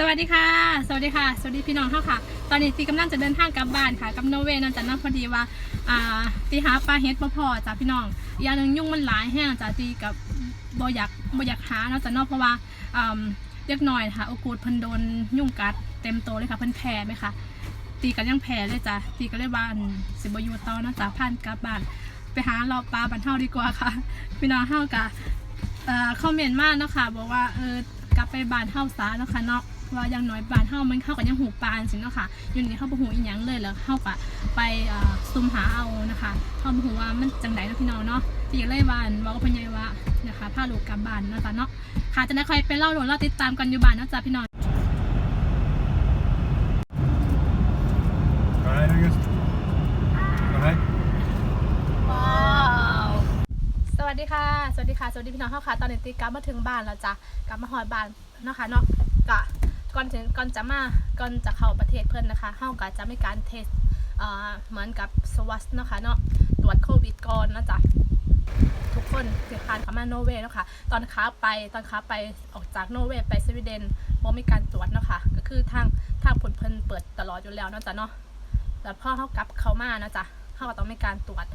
สวัสดีค่ะ สวัสดีค่ะ สวัสดีพี่น้องเข้าค่ะ ตอนนี้ตีกำลังจะเดินทางกลับบ้านค่ะกับโนเวย์นอกจากนั้นพอดีว่าอ่าตีหาปลาเฮ็ดบ่พอจ้ะพี่น้องอย่างหนึงยุ่งมันหลายแห้งจ้ะตีกับบ่อยากบ่อยากหาเนอกจากนอกเพราะว่าอ่าเล็กน้อยค่ะโอกูดเพิ่นโดนยุ่งกัดเต็มโตเลยค่ะเพิ่นแพ้ไหมคะตีกันยังแพ้เลยจ้ะตีก็เลยว่านสิบอยู่ต่อเนอกจากผ่านกลับบ้านไปหาเราปลาบันเท่าดีกว่าค่ะ พี่น้องเฮากะเอ่อคอมเมนต์มากเนาะคะบอกว่าเออกลับไปบ้านเฮาซะเนาะคะเนาะ ว่าอย่างน้อยบานเฮามันเข้ากันยังหูปลาสิเนาะค่ะอยู่นี่เฮาบ่ฮู้อีหยังเลยแล้วเฮาก็ไปซุ่มหาเอานะคะเฮาบ่ฮู้ว่ามันจังไดเนาะพี่น้องเนาะที่เลยว่านบอกกับพ่อใหญ่ว่านะคะพาลูกกลับบ้านเนาะจ้ะเนาะค่ะจะได้คอยไปเล่าโดนเราติดตามกันอยู่บ้านเนาะจ้ะพี่น้องสวัสดีค่ะ สวัสดีค่ะ สวัสดีพี่น้องเฮาค่ะ ตอนนี้ตีกลับมาถึงบ้านแล้วจ้ะ กลับมาหอดบ้านเนาะค่ะเนาะกะ ก่อนถึงก่อนจะมาก่อนจะเข้าประเทศเพิ่อนนะคะเฮาก็จะมีการเทสเอ่อเหมือนกับสวัสดนะคะเนาะตรวจโควิดก่อนเนาะจ้ะทุกคนที่ผ่านเข้ามาโนเวย์นะคะตอนขาไปตอนขาไปออกจากโนเวย์ไปสวีเดนบ่มีการตรวจนะคะก็คือทางทางผลเพิ่นเปิดตลอดอยู่แล้วเนาะจ้ะเนาะแต่พอเขากลับเข้ามานะจ๊ะเขาก็ต้องมีการตรวจ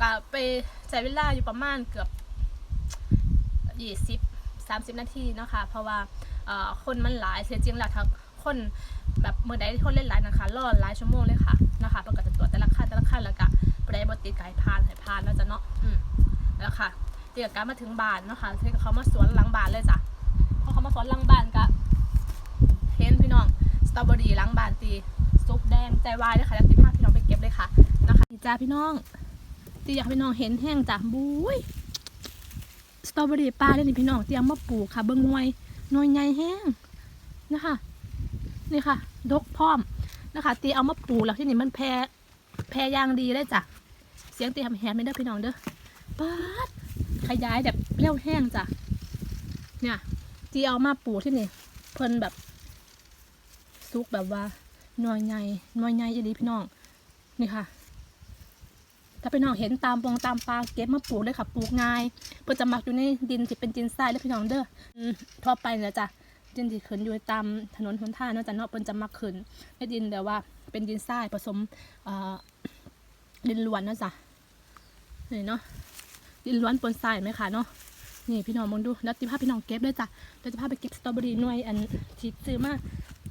ก็ไปใช้เวลาอยู่ประมาณเกือบยี่สิบสามสิบนาทีนะคะเพราะว่า คนมันหลายเสียจริงแล้วถ้าคนแบบเมื่อใดที่คนเล่นหลายนะคะรอหลายชั่วโมงเลยค่ะนะคะเพิ่นก็จะตรวแต่ละขั้นแต่ละขั้นแล้วก็บ่ได้บ่ติดไก่พานไก่พานแล้วจะเนาะอืมแล้วค่ะเดี๋ยวการมาถึงบ้านเนาะค่ะที่เขามาสวนหลังบ้านเลยจ้ะพอเขามาสวนหลังบ้านก็เห็นพี่น้องสตรอเบอรี่ล้างบานตีซุปแดงใจวายเลยค่ะแล้วติภาพพี่น้องไปเก็บเลยค่ะนะคะจ้าพี่น้องตีอยากพี่น้องเห็นแห้งจ้ะบุ้ยสตรอเบอรี่ปลาเนี่ยพี่น้องเตรียมมาปลูกค่ะเบิ้งหน่วย หน่วยใหญ่แห้งนะคะนี่ค่ะ ดกพร้อมนะคะตีเอามาปลูกแล้วที่นี่มันแพรแพรยางดีเลยจ้ะเสียงตีทำแฮมไม่ได้พี่น้องเด้อป๊าดขยายแบบเร็วแห้งจ้ะเนี่ยตีเอามาปลูกที่นี่เพิ่นแบบซุกแบบว่าหน่วยใหญ่หน่วยใหญ่อีหลีพี่น้องนี่ค่ะ ถ้าพี่น้องเห็นตามปงตามปลาเก็บมาปลูกเลยค่ะปลูกง่ายเพื่อจะหมักอยู่ในดินที่เป็นดินทรายแล้วพี่น้องเด้ออืมทั่วไปเนี่ยจ้ะดินที่ขึ้นอยู่ตามถนนหนทางเนาะจ้ะเนาะเพิ่นจะมักขึ้นในดินแบบว่าเป็นดินทรายผสมดินล้วนเนาะจ้ะนี่เนาะดินล้วนปนทรายไหมคะเนาะนี่พี่น้องมองดูแล้วติภาพพี่น้องเก็บเลยจ้ะเราจะพาไปเก็บสตรอเบอรี่หน่วยอันที่ซื้อมา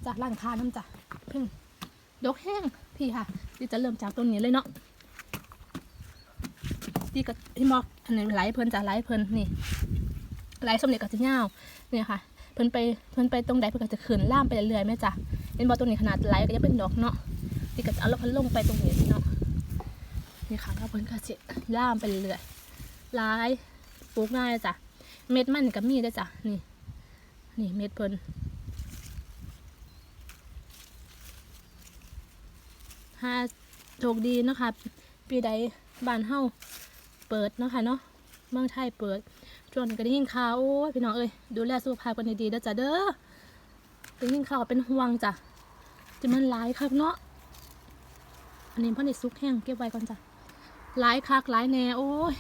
จากร้านค้าน้ำจ้ะเพิ่งดกแห้งพี่ค่ะที่จะเริ่มจากต้นนี้เลยเนาะ ที่กับที่มอกอันนี้ไหลเพลินจากไหลเพลินนี่ไหลสมเด็จกับจะเงาเนี่ยค่ะเพิ่นไปเพิ่นไปตรงใดเพิ่นก็จะขึ้นล่ามไปเรื่อยๆแม่จ้ะเห็นบอตรงนี้ขนาดไหลก็ยังเป็นดอกเนาะที่ก็จะเอาแล้วเพิ่นลงไปตรงนี้เนาะนี่ค่ะแล้วเพิ่นก็จะล่ามไปเรื่อยๆหลายปลูกง่ายจ้ะเม็ดมันก็มีเด้จ้ะนี่ นี่เม็ดเพิ่นถ้าโชคดีเนาะคะปีใดบ้านเฮา เปิดเนาะค่ะเนาะเมืองไทยเปิดจนก็ได้ยินข่าวโอ้ยพี่น้องเอ้ยดูแลสุขภาพกันดีๆเด้อจ้ะเด้อได้ยินข่าวเป็นห่วงจ้ะจะมันหลายคักเนาะอันนี้พ่อในซุกแห้งเก็บไว้ก่อนจ้ะหลายคักหลายแน่โอ้ย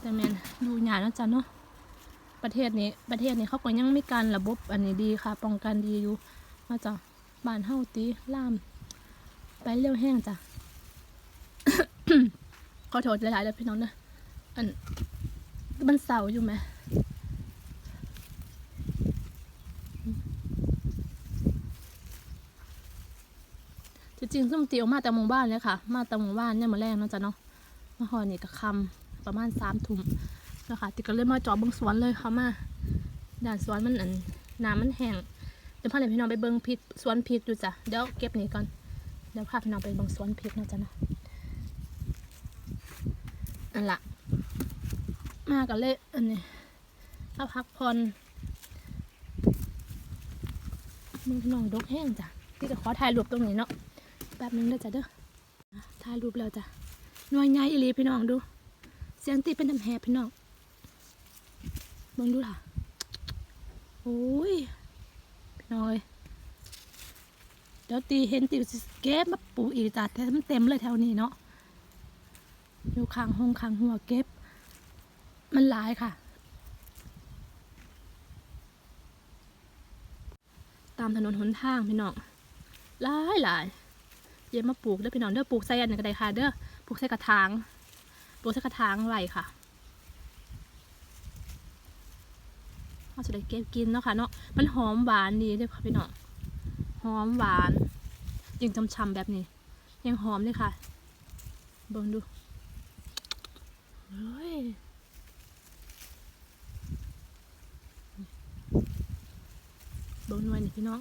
แต่แมนดูหยาดนาะจ๊ะเนาะประเทศนี้ประเทศนี้เขาก็ยังไม่การระบบอันนี้ดีค่ะ ป้องกันดีอยู่มาจ้ะบ้านเฮาตีล่าม ไปเร็วแห้งจ้ะ ขอโทษหลายๆเลยพี่น้องเนะอันมันเสาอยู่ไหมจริงๆส้มตียวมาแต่หมู่บ้านเลยค่ะ มาแต่หมู่บ้านเนี่ยมาแรกเนาะจ๊ะเนาะมาหอนี่ก็คำประมาณสามทุ่มนะคะติดก็เลยมาจอบเบิ้งสวนเลยเขามาด่านสวนมันอันน้ำมันแห้งเดี๋ยวพาเลยพี่น้องไปเบิ้งพริกสวนพริกดูจ้ะเดี๋ยวเก็บนี่ก่อนเดี๋ยวพาพี่น้องไปเบิ้งสวนพริกนะจ๊ะเนาะ อันละมากันเลยอันนี้เอาพักผ่อนมึงน้องดกแห้งจ้ะที่จะขอถ่ายรูปตรงนี้เนาะแป๊บนึงเด้อจ้ะเด้อถ่ายรูปแล้วจ้ะหน่วยใหญ่อีลีพี่น้องดู เสียงตีเป็นน้ำแหบพี่น้องเบิ่งดูล่ะโอ้ยพี่น้องเอ้ยเดี๋ยวตีเห็นตีสเก็บมาปูอีกจ้ะแต่มันเต็มเลยแถวนี้เนาะ อยู่ข้างห้องข้างหัวเก็บ มันหลายค่ะ ตามถนนหนทางพี่น้องหลายหลายเดี๋ยวมาปลูกเด้อพี่น้องเด้อปลูกใส่อันนี้ก็ได้ค่ะเด้อปลูกใส่กระถางปลูกใส่กระถางไว้ค่ะเราจะได้เก็บกินเนาะค่ะเนาะมันหอมหวานดีเด้อค่ะพี่น้องหอมหวานยังช่ำๆแบบนี้ ยังหอมเลยค่ะเบิ่งดู เฮ้ยเบิ่งหน่วยนี่พี่น้อง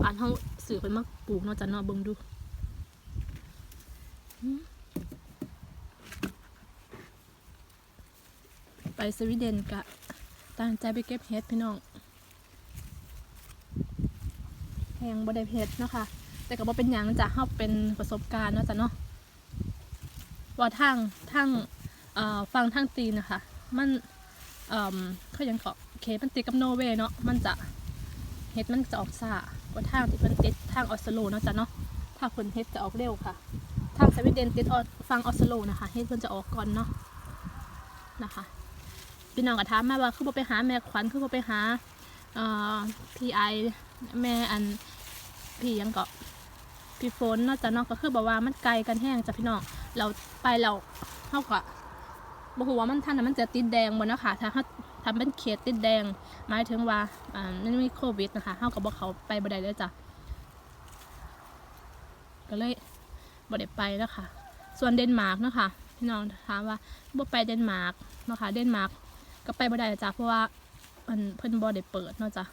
บ้านเฮาสื่อไปมาปลูกเนาะจ้ะเนาะเบิ่งดูไปสวีเดนกะตั้งใจไปเก็บเห็ดพี่น้องแพงบ่ได้เห็ดเนาะค่ะ แต่ก็บ่เป็นหยังจ้ะเฮาเป็นประสบการณ์เนาะจ้ะเนาะว่าทางทาง ฟังทางตีนนะคะ มันเขายังเกาะเคมันติดกับโนเวเนาะ มันจะเฮ็ดมันจะออกซากว่าทางที่เพิ่นติดทางออสโลเนาะจ้ะเนาะ ถ้าเพิ่นเฮ็ดจะออกเร็วค่ะ ทางสวีเดนติดออฟังออสโลนะคะเฮ็ดเพิ่นจะออกก่อนเนาะนะคะ พี่น้องก็ถามมาว่าคือบ่ไปหาแม่ขวัญคือบ่ไปหาเอ่อพี่ไอแม่อันพี่ยังเก็พี่ฝนเนาะจ้ะเนาะก็คือบอกว่ามันไกลกันแห้งจ้ะพี่น้อง เราไปเราเฮาก็ บ่ฮู้ว่ามันทันน่ะมันจะติดแดงบ่เนะค่ะถ้าเฮาทำเป็นเขตติดแดง หมายถึงว่าอ่ามันมีโควิดนะคะเฮากับบ่เขาไปบ่ได้เลยจ้ะก็เลยบ่ได้ไปแล้วค่ะส่วนเดนมาร์กนะคะพี่น้องถามว่าบ่ไปเดนมาร์กนะคะเดนมาร์กก็ไปบ่ได้จ้ะเพราะว่ามันเพิ่นบ่ได้เปิดเนาะจ้ะ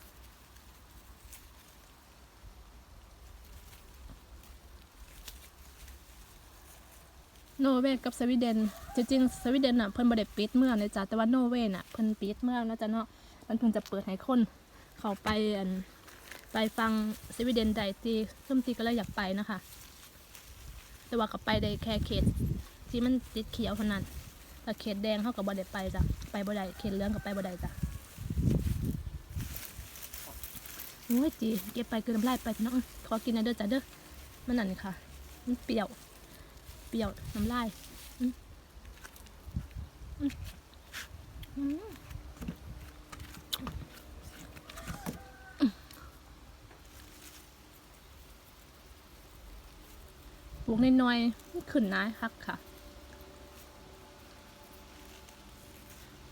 โนเวย์กับสวีเดนจริงๆสวีเดนน่ะเพิ่นบ่ได้ปิดเมืองเลยจ้ะแต่ว่าโนเวย์น่ะเพิ่นปิดเมืองแล้วจ้ะเนาะมันเพิ่งจะเปิดให้คนเขาไปอันไปฟังสวีเดนได้ตีเพิ่มตีก็เลยอยากไปนะคะ แต่ว่าก็ไปได้แค่เขตที่มันติดเขียวเท่านั้นแต่เขตแดงเขาก็บ่ได้ไปจ้ะไปบ่ได้เขตเหลืองก็ไปบ่ได้จ้ะโอ้ยจีเก็บไปเกินน้ำลายไปพี่น้องขอกินนะเด้อจ้ะเด้อมันนั่นค่ะมันเปรี้ยว ปรี้ยวน้ำลายปลูกน้อยๆมันขึ้นนะคักค่ะ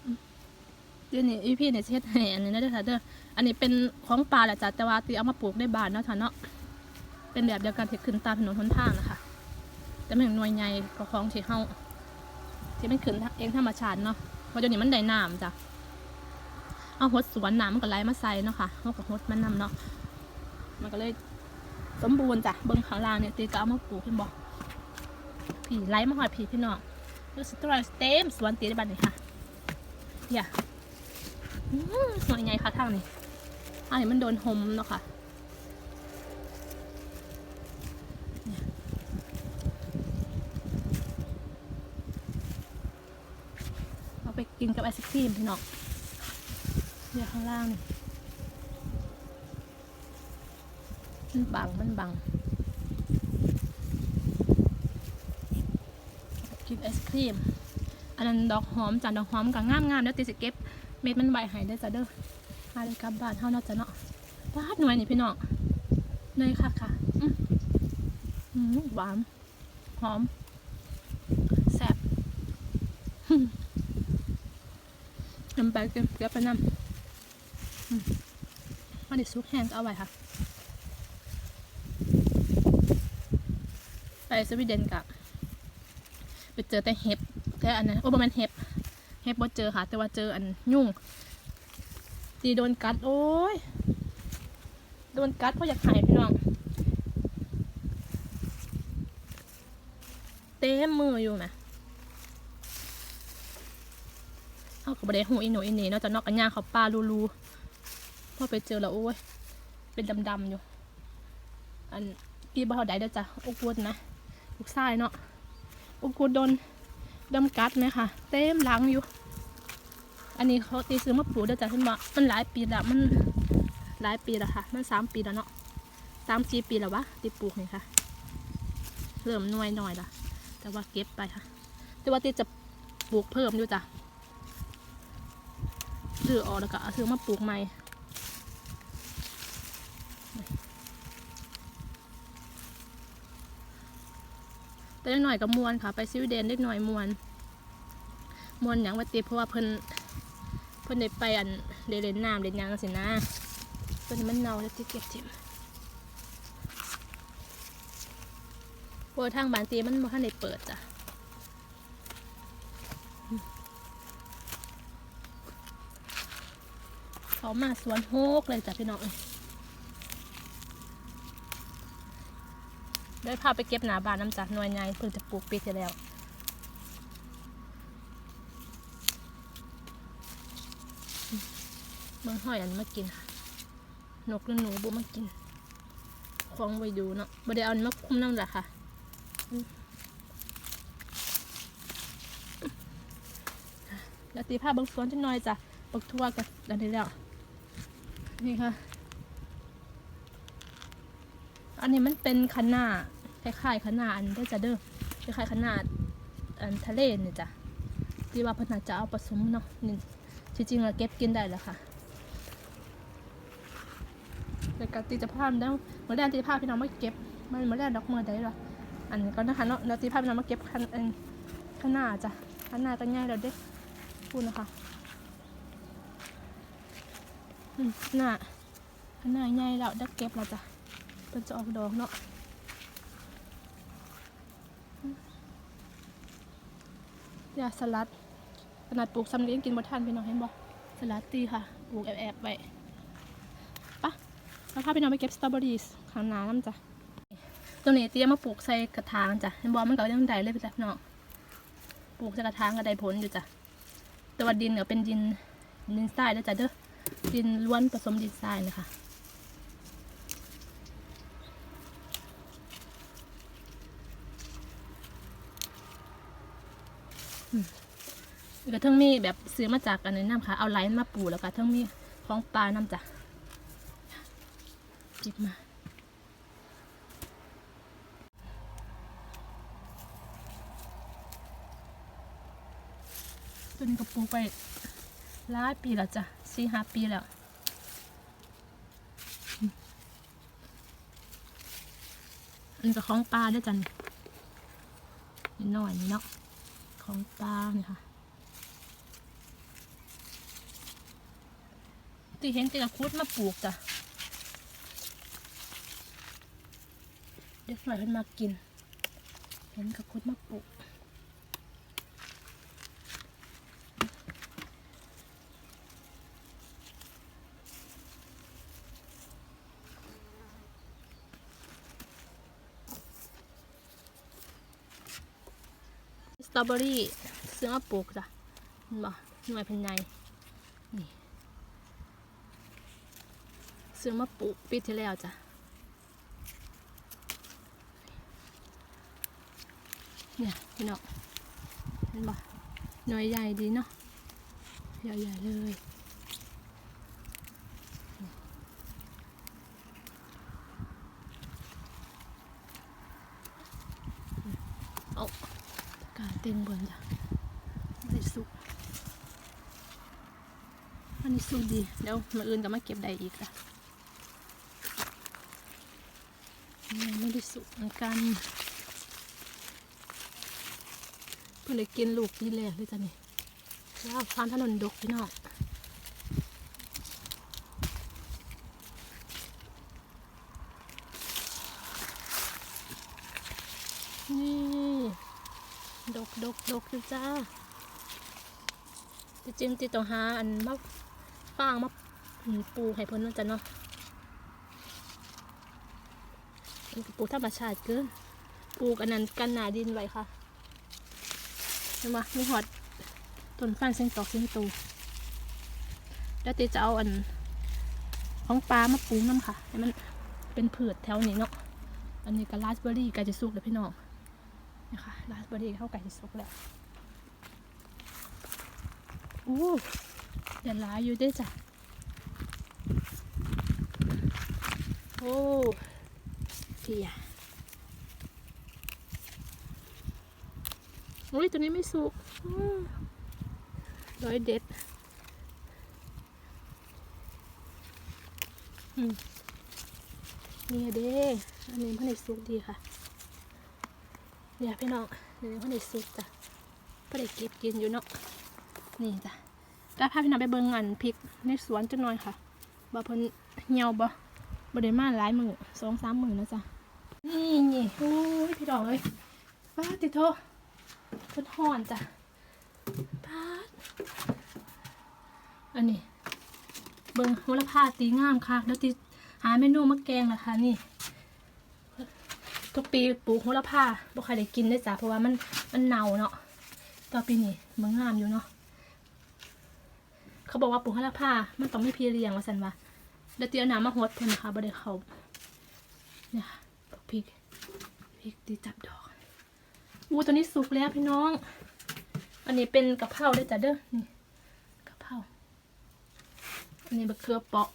อืมเดี๋ยวนี้อีพี่เนี่ยเฮ็ดให้อันนี้นะเด้อค่ะเด้อ อันนี้เป็นของป่าแหละจ้ะแต่ว่าตีเอามาปลูกในบ้านเนาะค่ะเนาะ เป็นแบบเดียวกันที่ขึ้นตามถนนหนทางนะคะ แต่มันหน่วยใหญ่กว่าของที่เฮาที่มันขึ้นเองธรรมชาติเนาะเพราะเดี๋ยวนี้มันได้น้ำจ้ะเอาหดสวนน้ำมันก็ไหลมาใส่เนาะค่ะเอากับหดมันนำเนาะมันก็เลยสมบูรณ์จ้ะเบิ้งข้างล่างเนี่ยตีก็เอามาปลูกเห็นบ่ผีไล่มาหอดผีพี่น้องดูสตรอเต็มสวนตีได้บ้านนี่ค่ะอย่าอืมหน่วยใหญ่ค่ะทางนี้อันนี้มันโดนหมเนาะค่ะเนี่ยเอาไปกินกับไอ ศครีมพี่น้องเนี่ยข้างล่างนี่มันบังมันบังกินไอศครีม อันนั้นดอกหอมจ้ะดอกหอมกับงามงามๆเดี๋ยวติสิเก็บเม็ดมันใบใหายได้อจ้ะเด้อมาเลยกลับบ้านเท่าเนาะจ้ะเนาะวาดหน่วยนี่พี่น้องเนยค่ะค่ะอืมอืมหวานหอม แซ่บ อืมน้ำไปเก็บเก็บไปน้ำอืมมาดิซุกแห้งก็เอาไว้ค่ะ ไปสวีเดนกับไปเจอแต่เห็บแต่อันนั้นโอ้ประมาณเห็บเห็บบ่เจอค่ะ แต่ว่าเจออันยุ่งตีโดนกัด โอ้ย โดนกัดเพราะอยากหายพี่น้องเต็มมืออยู่ไหม เอากับบไดหูอีโหนอีเน่เนาะจะนอกอันย่างเขาปลาลูลูพอไปเจอแล้วโอ้ย เป็นดำๆอยู่ อันกีบ่เท่าใดเด้อจ้ะอุกวุดนะลูกชายเนาะอุกูโดนดำกัดไหมค่ะ เต็มหลังอยู่ อันนี้เขาตีซื้อมาปลูกเด้อจ้ะเห็นบ่มันหลายปีล้วมันหลายปีล้วค่ะ มันสามปีแล้วเนาะสามสี่ปีแล้ววะตีปลูกนี่ค่ะ เริ่มน่วยหน่อยละแต่ว่าเก็บไปค่ะ แต่ว่าตีจะปลูกเพิ่มอยู่จ้ะ ดื้อออกแล้วก็เอาซื้อมาปลูกใหม่แต่เล็กหน่อยกับมวนค่ะ ไปสวีเดนเล็กหน่อยมวนมวนอย่างว่าติเพราะว่าเพิ่นเพิ่นได้ไปอันได้เล่นน้ำเล่นยางสินะตัวนี้มันเน่าแล้วที่เก็บทิ้งโบทางบานตีมันบ่านได้เปิดจ้ะ เขามาสวนโฮกเลยจ้ะพี่น้องเอ้ยได้พาไปเก็บหนาบานน้ำจากหน่วยใหญ่เพิ่งจะปลูกปีที่แล้วเมืองห้อยอันมากินนกหรือหนูบุมากินคล้องไว้ดูเนาะบ่ได้เอามาคุ้มน้ำหละค่ะแล้วตีผ้าบางส่วนจังหน่อยจ้ะปักทั่วกับอันนี้แล้ว นี่ค่ะ อันนี้มันเป็นขนาดคล้ายๆขนาดอันได้จะเด้อคล้ายๆขนาดอันทะเลนี่จ้ะที่ว่าพนาจะเอาผสมเนาะนี่จริงๆเราเก็บกินได้แล้วค่ะแต่กติจะพามแล้วเมื่อแรกที่พาพี่น้องมาเก็บมันเมื่อแรกดอกเมื่อใดหรออันนี้ก็นะคะเนาะแล้วที่พาพี่น้องมาเก็บขนาดจ้ะขนาดก็ง่ายแล้วเด้พูดนะคะ อืมขนาดขนาดง่ายแล้วได้เก็บแล้วจ้ะเป็นจะออกดอกเนาะยาสลัดขนาดปลูกซ้ำเลี้ยงกินบ่ทันพี่น้องเห็นบ่สลัดตีค่ะปลูกแอบๆไว้ปะแล้วพาพี่น้องไปเก็บสตรอเบอรี่ข้างหน้าน้ำจ้ะตัวนี้เตรียมมาปลูกใส่กระถางจ้ะเห็นบ่มันก็ยังได้เลยพี่จ้ะพี่น้องปลูกใส่กระถางก็ได้ผลอยู่จ้ะแต่ว่าดินก็เป็นดินดินทรายแล้วจ้ะเด้อ ดินล้วนผสมดินทรายนะคะก็ทั้งมีแบบซื้อมาจากอันนี้น้ำค่ะ เอาไลน์มาปูแล้วก็ทั้งมีของปลาน้ำจ้ะจิบมาตัวนี้ก็ปลูกไปหลายปีแล้วจ้ะ สี่ห้าปีแล้วมันนี้ก็ของปลาด้วยจ้ะนี่นิดหน่อยนี่เนาะของปลาเนี่ยค่ะตีเห็นตีกระคุดมาปลูกจ้ะเด็กหน่อยเพิ่นมากิน เห็นกระคุดมาปลูก ตรอเบอรี่ซื้อมาปลูกจ้ะเห็นบ่หน่วยพันใหญ่นี่ซื้อมาปลูกปีที่แล้วจ้ะเนี่ยพี่น้องเห็นบ่หน่วยใหญ่ดีเนาะใหญ่ๆเลยเอา การ เต็มบนจ้ะไม่สุกอันนี้สุกดี เดี๋ยวมาอื่นจะมาเก็บได้อีกค่ะยังไม่ได้สุกเหมือนกันเพื่อนเลยกินลูกนี่แหละเลยจ้ะนี่แล้วความถนนดกพี่น้องนี่ ดกดกดกอยู่ จ้าจริงๆติต้องหาอันมะฟางมาปูให้เพิ่นเนาะจ้ะเนาะมันก็ปูธรรมชาติเกินปูกอันนั้นกันหนาดินไว้ค่ะเห็นไหมมีหอดต้นฟันเส้นตอกเส้นตูแล้วติจะเอาอันของปลามาปูน้ำค่ะให้มันเป็นผืชแถวนี้เนาะ อันนี้ก็ราสเบอร์รี่ใกล้จะสุกแล้วพี่น้อง นะคะราสเบอร์รี่เข้าไก่สุกแล้ว อู้เดี๋ยวลายอยู่ด้วยจ้ะ โอ้เทียอุ้ยตัวนี้ไม่สุกอื้อร้อยเด็ดอืมนี่เด้อันนี้พันในสุกดีค่ะ เนี่ยพี่น้องเดี๋ยวพ่อได้ซุกจ้ะพ่อได้เก็บกินอยู่เนาะ นี่จ้ะแล้วพาพี่น้องไปเบิ่งอันพริกในสวนจังหน่อยค่ะบ่เพิ่นเหี่ยวบ่บ่ได้มาหลายมื้อสองสามมื้อนะจ้ะนี่นี่โอ้ยพี่น้องเอ้ยป้าติโทเพิ่นฮ้อนจ้ะป้าดอันนี้ เบิ่งโหระพาตีงามค่ะแล้วติหาเมนูมาแกงล่ะค่ะนี่ทุกปีปลูกโหระพาบ่ใครได้กินได้จ้ะเพราะว่ามันมันเน่าเนาะต่อปีนี้มันงามอยู่เนาะ เขาบอกว่าปลูกโหระพามันต้องไม่พีเรียงว่าสันว่าแล้วเตียวน้ำมาหดเพิ่นนะคะบ่ได้เขาเนี่ยพริกพริกตีจับดอกอู้ตัวนี้สุกแล้วพี่น้อง อันนี้เป็นกะเพราได้จ้ะเด้อนี่กะเพราอันนี้บะเขือเปาะ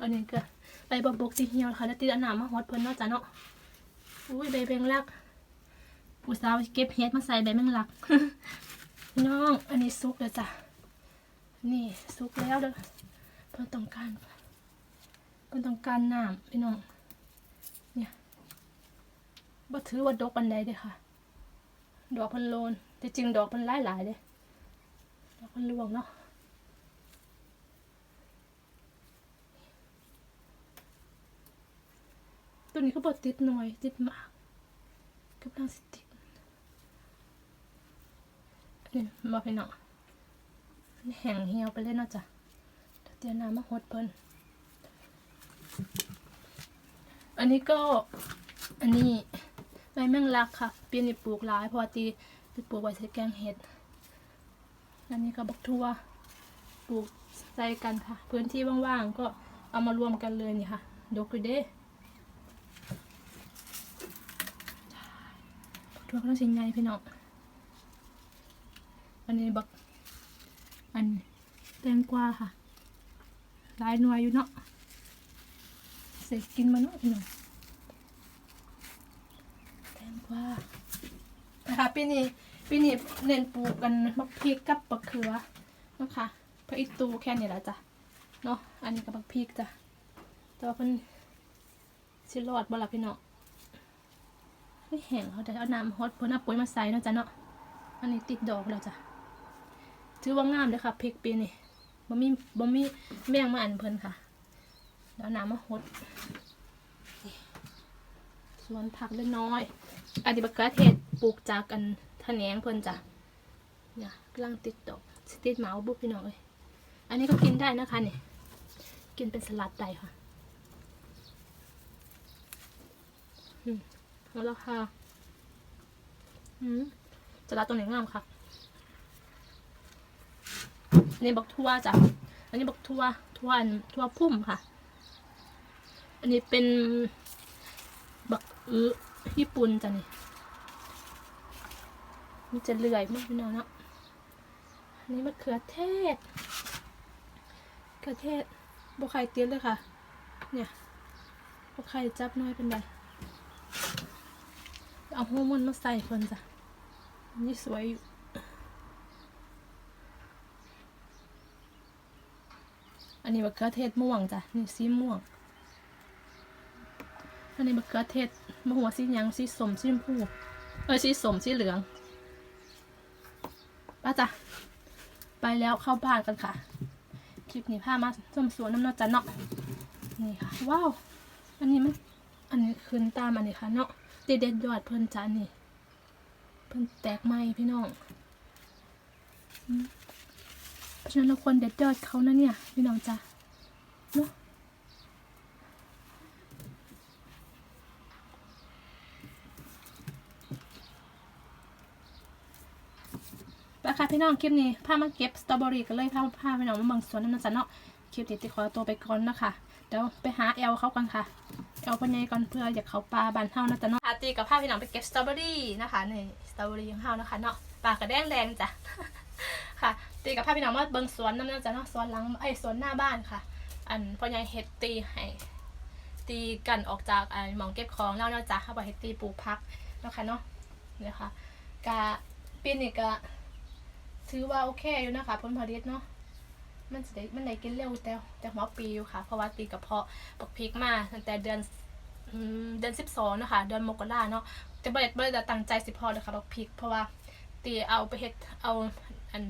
อันนี้ก็ใบบกบกสีเหี่ยวค่ะแล้วตีอันหนามาฮอดเพิ่นเนาะจ้ะเนาะอุ้ยใบแมงลักผู้สาวเก็บเฮ็ดมาใส่ใบแมงลักพี่น้อง อันนี้สุกแล้วจ้ะ นี่สุกแล้วเด้อเพิ่นต้องการเพิ่นต้องการน้ำพี่น้องเนี่ยบ่ถือว่าดอกปันใดเด้อค่ะ ดอกเพันโลนแต่จริงดอกเพันหลายหลายๆเด้ดอกเพันรวงเนาะตัวนี้ก็บอกติดหน่อยติดมากกำลังสิติดนี่บอกไปเนาะมัน แห้งเหี่ยวไปเลยเนาะจ้ะเดี๋ยวน้ำมาหดเพิ่นอันนี้ก็อันนี้ใบแมงลักค่ะ เปียนี้ปลูกหลายพอตีไปปลูกไว้ใส่แกงเห็ด อันนี้ก็บักทั่วปลูกใส่กันค่ะ พื้นที่ว่างๆก็เอามารวมกันเลยนี่ค่ะดกอยู่เด้ทั่วก็ต้องสิงไงพี่น้องอันนี้บัก อันแตงกวาค่ะหลายหน่วยอยู่เนาะเสร็จกินมาเนาะพี่องแตงกวานะคะปีนี้ปีนี้เน้นปลูกกันมะพริกกับบักเขือนะคะพระอิตูแค่นี้แหละจ้ะเนาะอันนี้กับบักพริกจ้ะแต่ว่าเพิ่นสิรอดบ่ล่ะพี่เน้องไม่แห้งเขาแต่เอาน้ำฮอตเพิ่นเอาปุ๋ยมาใส่เนาะจ้ะเนาะอันนี้ติดดอกแล้วจ้ะ ถือว่างามเลยค่ะพริกปีนี้บ่มีบ่มีแมงมาอันเพิ่นค่ะแล้วน้ำมาฮดนี่สวนผักเล็กน้อย อันนี้บักเขือเทศปลูกจากกันทะแนงเพิ่นจ้ะเนี่ยกำลังติดดอกสติดเหมาบุบพี่น้องเอ้ยอันนี้ก็กินได้นะคะเนี่ยกินเป็นสลัดได้ค่ะเอาละค่ะอืมจะรัดตรงไหนงามค่ะ อันนี้บักทั่วจ้ะอันนี้บักทั่วทั่วอันทั่วพุ่มค่ะ อันนี้เป็นบักอื้อญี่ปุ่นจ้ะนี่มันจะเลื่อยมากพี่น้องเนาะอันนี้มะเขือเทศมะเขือเทศบวไข่เตี้ยเลยค่ะ เนี่ยบวไข่จับน้อยเป็นไงเอาฮอร์โมนมาใส่คนจ้ะนนี่สวยอยู่ อันนี้มะเขือเทศม่วงจ้ะนี่สีม่วง อันนี้มะเขือเทศมะหัวสียังสีสมสีชมพูเออสีสมสีเหลืองป้าจ้ะไปแล้วเข้าบ้านกันค่ะคลิปนี้พามาชมสวนน้ำนอจันเนาะนี่ค่ะว้าวอันนี้มันอันนี้ขึ้นตามอันนี้ค่ะเนาะเด็ดเด็ดยอดเพิ่นจ้านี่ เพิ่นแตกไหมพี่น้องอื ฉะนั้นเราควรเด็ดยอดเขานะเนี่ยพี่น้องจ้าเนาะไปค่ะพี่น้องคลิปนี้พามาเก็บสตรอเบอรี่กันเลยพาพาพี่น้องมาเบิ่งสวนน้ำมันจันเนาะคลิปนี้ติขอตัวไปก่อนนะคะเดี๋ยวไปหาแอลเขากันค่ะเอาไปไงก่อนเพื่ออยากเขาปลาบานเฮานะจ๊ะเนาะอาตีกับผ้าพี่น้องไปเก็บสตรอเบอรี่นะคะนี่สตรอเบอรี่ของเฮานะคะเนาะปลากระแดงแดงจ้ะค่ะ ตีกับผ้าพี่น้องมาเบิ่งสวนน้ำนะจ๊ะเนาะสวนหลังไอ้สวนหน้าบ้านค่ะ อันพ่อใหญ่เฮ็ดตีให้ตีกันออกจากไอ้หมองเก็บของแล้วเนาะจ๊ะเขาบอกให้ตีปลูกพักเนาะค่ะเนาะเนี่ยค่ะกะปีนี้ก็ถือว่าโอเคอยู่นะคะผลผลิตเนาะมันจะได้มันได้กินเร็วแต่แต่หัวปีอยู่ค่ะ เพราะว่าตีกระเพาะปกพริกมาตั้งแต่เดือนเดือนสิบสองนะคะเดือนมกราเนาะแต่บริษัทบริษัทตั้งใจสิพอเลยค่ะบักพริก เพราะว่าตีเอาไปเฮ็ดเอาอัน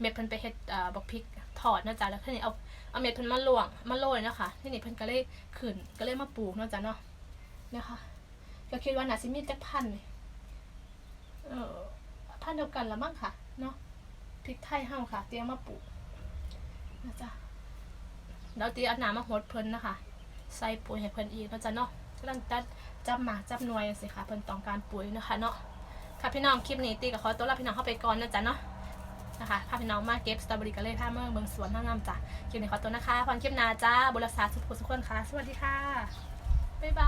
เม็ดเพิ่นไปเฮ็ดอ่าบักพริกทอดเนาะจ๊ะแล้วทีนี้เอาเอาเม็ดเพิ่นมาลวงมาโรยเนาะคะทีนี้เพิ่นก็เลยขึ้นก็เลยมาปลูกเนาะจ๊ะเนาะเนี่ยค่ะก็คิดว่าน่าสิมีจักพันเออพันเดียวกันละมั้งค่ะเนาะพริกไทยเฮาค่ะ เตรียมมาปลูกนะจ๊ะแล้วตีอาน้ำมาหดเพิ่นนะคะใส่ปุ๋ยให้เพิ่นอีกเนาะจ๊ะเนาะกำลังจัดจับหมากจับหน่วยสิค่ะเพิ่นต้องการปุ๋ยนะคะเนาะค่ะพี่น้องคลิปนี้ตีกับขอตัวลาพี่น้องเข้าไปก่อนนะจ๊ะเนาะ นะคะพาพี่น้องมาเก็บสตรอเบอรี่กันเลยค่ะเมืองเมืองสวนท่างามจ้ะคลิปนี้ขอตัวนะคะพรคลิปนาจ้าบุรษาสุขสุขคนค่ะ สวัสดีค่ะ บ๊ายบาย